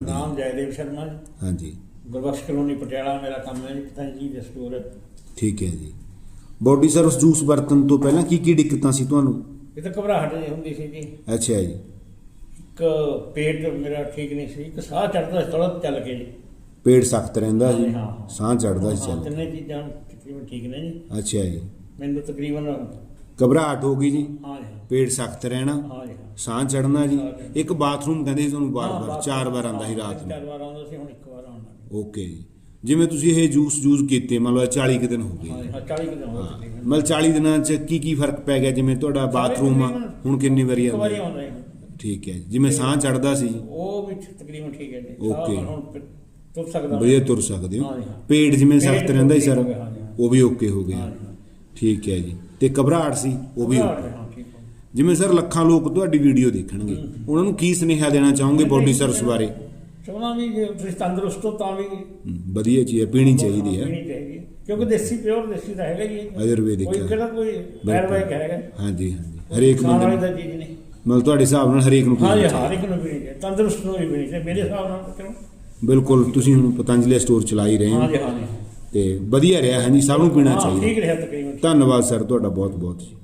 ਨਾਮ ਜੈਦੇਵ ਸ਼ਰਮਾ ਜੀ। ਹਾਂਜੀ। ਗੁਰਬਖਸ਼ ਕਲੋਨੀ ਪਟਿਆਲਾ ਮੇਰਾ ਕੰਮ ਹੈ ਜੀ ਪਤੰਜਲੀ ਦੇ ਸਟੋਰ। ਹੈ ਠੀਕ ਹੈ ਜੀ। ਬੋਡੀ ਸਰਵਿਸ ਜੂਸ ਵਰਤਣ ਤੋਂ ਪਹਿਲਾਂ ਕੀ ਕੀ ਦਿੱਕਤਾਂ ਸੀ ਤੁਹਾਨੂੰ? ਇਹ ਤਾਂ ਘਬਰਾਹਟ ਜਿਹੀ ਹੁੰਦੀ ਸੀ ਜੀ। ਅੱਛਾ ਜੀ। ਇੱਕ ਪੇਟ ਮੇਰਾ ਠੀਕ ਨਹੀਂ ਸੀ ਇੱਕ ਸਾਹ ਚੜਦਾ ਸੀ ਥੋੜਾ ਚੱਲ ਕੇ ਜੀ। ਪੇਟ ਸਖਤ ਰਹਿੰਦਾ ਹਾਂ, ਹਾਂ। ਸਾਹ ਚੜਦਾ ਸੀ ਹਾਂ, ਚੱਲ ਤਿੰਨੇ ਚੀਜ਼ਾਂ ਤਕਰੀਬਨ ਠੀਕ ਨੇ ਜੀ। ਅੱਛਾ ਜੀ। ਮੈਨੂੰ ਤਕਰੀਬਨ ਘਬਰਾਹਟ ਹੋ ਗਈ ਜੀ। ਪੇਟ ਸਖਤ ਰਹਿਣਾ। ਹਾਂ ਜੀ। ਹਾਂ। ਸਾਹ ਚੜਨਾ ਜੀ। ਇੱਕ ਬਾਥਰੂਮ ਕਹਿੰਦੇ ਸੀ ਤੁਹਾਨੂੰ ਬਾਰ-ਬਾਰ ਚਾਰ ਵਾਰ ਆਉਂਦਾ ਸੀ ਰਾਤ ਚਾਰ ਨੂੰ ਵਾਰ ਆਉਂਦਾ ਸੀ ਹੁਣ ਇੱਕ ਵਾਰ ਆਉਂਦਾ ਓਕੇ ਜੀ। ਜਿਵੇਂ ਤੁਸੀਂ ਇਹ ਜੂਸ ਯੂਜ਼ ਕੀਤੇ ਮੰਨ ਲਓ 40 ਕੁ ਦਿਨ ਹੋ ਗਏ। ਹਾਂ ਜੀ, ਹਾਂ 40 ਕਿਲੋ ਹੋ ਹਾਂ। ਤਕਰੀਬਨ। ਮਤਲਬ 40 ਦਿਨਾਂ ਚ ਕੀ ਕੀ ਫ਼ਰਕ ਪੈ ਗਿਆ? ਜਿਵੇਂ ਤੁਹਾਡਾ ਬਾਥਰੂਮ ਆ ਹੁਣ ਕਿੰਨੀ ਵਾਰੀ ਇੱਕ ਵਾਰੀ ਆਉਂਦਾ? ਠੀਕ ਹੈ ਜੀ। ਜਿਵੇਂ ਸਾਹ ਚੜਦਾ ਸੀ। ਉਹ ਵੀ ਤਕਰੀਬਨ ਠੀਕ ਹੈ ਜੀ। ਓਕੇ। ਸਾਹ ਹੁਣ ਫਿਰ ਤੁਰ ਸਕਦਾ। ਵਧੀਆ ਤੁਰ ਸਕਦੇ ਹੋ। ਹਾਂ ਜੀ, ਹਾਂ। ਪੇਟ ਜਿਵੇਂ ਸਖਤ ਰਹਿੰਦਾ ਸੀ ਸਰ। ਉਹ ਵੀ ਓਕੇ ਹੋ ਗਿਆ। ਠੀਕ ਹੈ ਜੀ। ਤੇ ਘਬਰਾਹਟ ਸੀ ਉਹ ਵੀ ਹਾਂ ਗਿਆ। ਜਿਵੇਂ ਸਰ ਲੱਖਾਂ ਲੋਕ ਤੁਹਾਡੀ ਵੀਡੀਓ ਦੇਖਣਗੇ। ਉਹਨਾਂ ਨੂੰ ਕੀ ਸੁਨੇਹਾ ਦੇਣਾ ਚਾਹੋਗੇ ਬੋਡੀ ਸਰਵਿਸ ਬਾਰੇ? ਚਾਹੁੰਦਾ ਵੀ ਜੇ ਤੁਸੀਂ ਤੰਦਰੁਸਤ ਹੋ ਤਾਂ ਵੀ ਹਮ, ਵਧੀਆ ਚੀਜ਼ ਹੈ ਪੀਣੀ ਚਾਹੀਦੀ ਹੈ ਪੀਣੀ ਚਾਹੀਦੀ ਹੈ। ਕਿਉਂਕਿ ਦੇਸੀ ਪਿਓਰ ਦੇਸੀ ਤਾਂ ਹੈਗਾ ਹੀ ਹੈ। ਆਯੁਰਵੈਦਿਕ ਕੋਈ। ਕਿਹੜਾ ਕੋਈ ਆਯੁਰਵੈਦਿਕ ਹੈਗਾ ਹਾਂਜੀ ਹਾਂਜੀ। ਹਰੇਕ ਖਾਣ ਵਾਲੀ ਬੰਦੇ ਤਾਂ ਚੀਜ਼ ਨਹੀਂ। ਮਤਲਬ ਤੁਹਾਡੇ ਹਿਸਾਬ ਨਾਲ ਹਰੇਕ ਨੂੰ ਹਾਂ ਪੀਣੀ ਜੀ ਚਾਹੀਦੀ। ਹਰ ਇੱਕ ਨੂੰ ਪੀਣੀ ਚਾਹੀਦੀ। ਤੰਦਰੁਸਤ ਨੂੰ ਵੀ ਪੀਣੀ ਚਾਹੀਦੀ। ਮੇਰੇ ਹਿਸਾਬ ਨਾਲ ਬਿਲਕੁਲ ਤੁਸੀਂ ਹੁਣ ਪਤੰਜਲੀ ਸਟੋਰ ਚਲਾ ਹੀ ਰਹੇ ਹਾਂ। ਹੋ ਜੀ ਹਾਂ ਜੀ ਤੇ ਵਧੀਆ ਰਿਹਾ ਹਾਂਜੀ ਸਭ ਨੂੰ ਪੀਣਾ ਚਾਹੀਦਾ ਠੀਕ ਰਿਹਾ ਤਕਰੀਬਨ। ਧੰਨਵਾਦ ਸਰ ਤੁਹਾਡਾ ਬਹੁਤ ਬਹੁਤ ਜੀ।